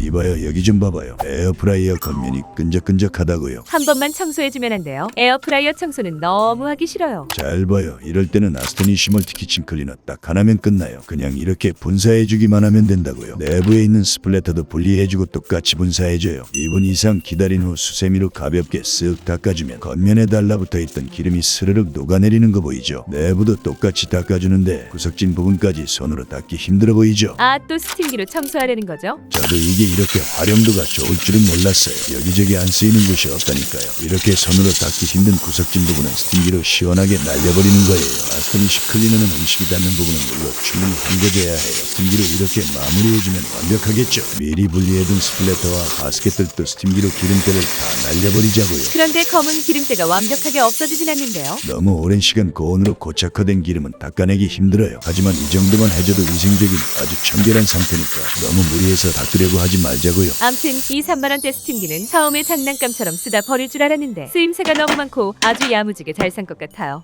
이봐요 여기 좀 봐봐요. 에어프라이어 겉면이 끈적끈적하다고요. 한 번만 청소해주면 안 돼요? 에어프라이어 청소는 너무 하기 싫어요. 잘 봐요. 이럴 때는 아스토니시 멀티 키친 클리너 딱 하나면 끝나요. 그냥 이렇게 분사해주기만 하면 된다고요. 내부에 있는 스플래터도 분리해주고 똑같이 분사해줘요. 2분 이상 기다린 후 수세미로 가볍게 쓱 닦아주면 겉면에 달라붙어 있던 기름이 스르륵 녹아내리는 거 보이죠? 내부도 똑같이 닦아주는데 구석진 부분까지 손으로 닦기 힘들어 보이죠? 아, 또 스팀기로 청소하려는 거죠? 저도 이게 이렇게 활용도가 좋을 줄은 몰랐어요. 여기저기 안 쓰이는 곳이 없다니까요. 이렇게 손으로 닦기 힘든 구석진 부분은 스팀기로 시원하게 날려버리는 거예요. 아스토니시 클리너는 음식이 닿는 부분은 물론 충분히 헹궈줘야 해요. 스팀기로 이렇게 마무리해주면 완벽하겠죠. 미리 분리해둔 스플래터와 바스켓들도 스팀기로 기름때를 다 날려버리자고요. 그런데 검은 기름때가 완벽하게 없어지진 않는데요. 너무 오랜 시간 고온으로 고착화된 기름은 닦아내기 힘들어요. 하지만 이 정도만 해줘도 위생적인 아주 청결한 상태니까 너무 무리해서 닦으려고 하지 말자고요. 암튼 이 3만원대 스팀기는 처음에 장난감처럼 쓰다 버릴 줄 알았는데 쓰임새가 너무 많고 아주 야무지게 잘 산 것 같아요.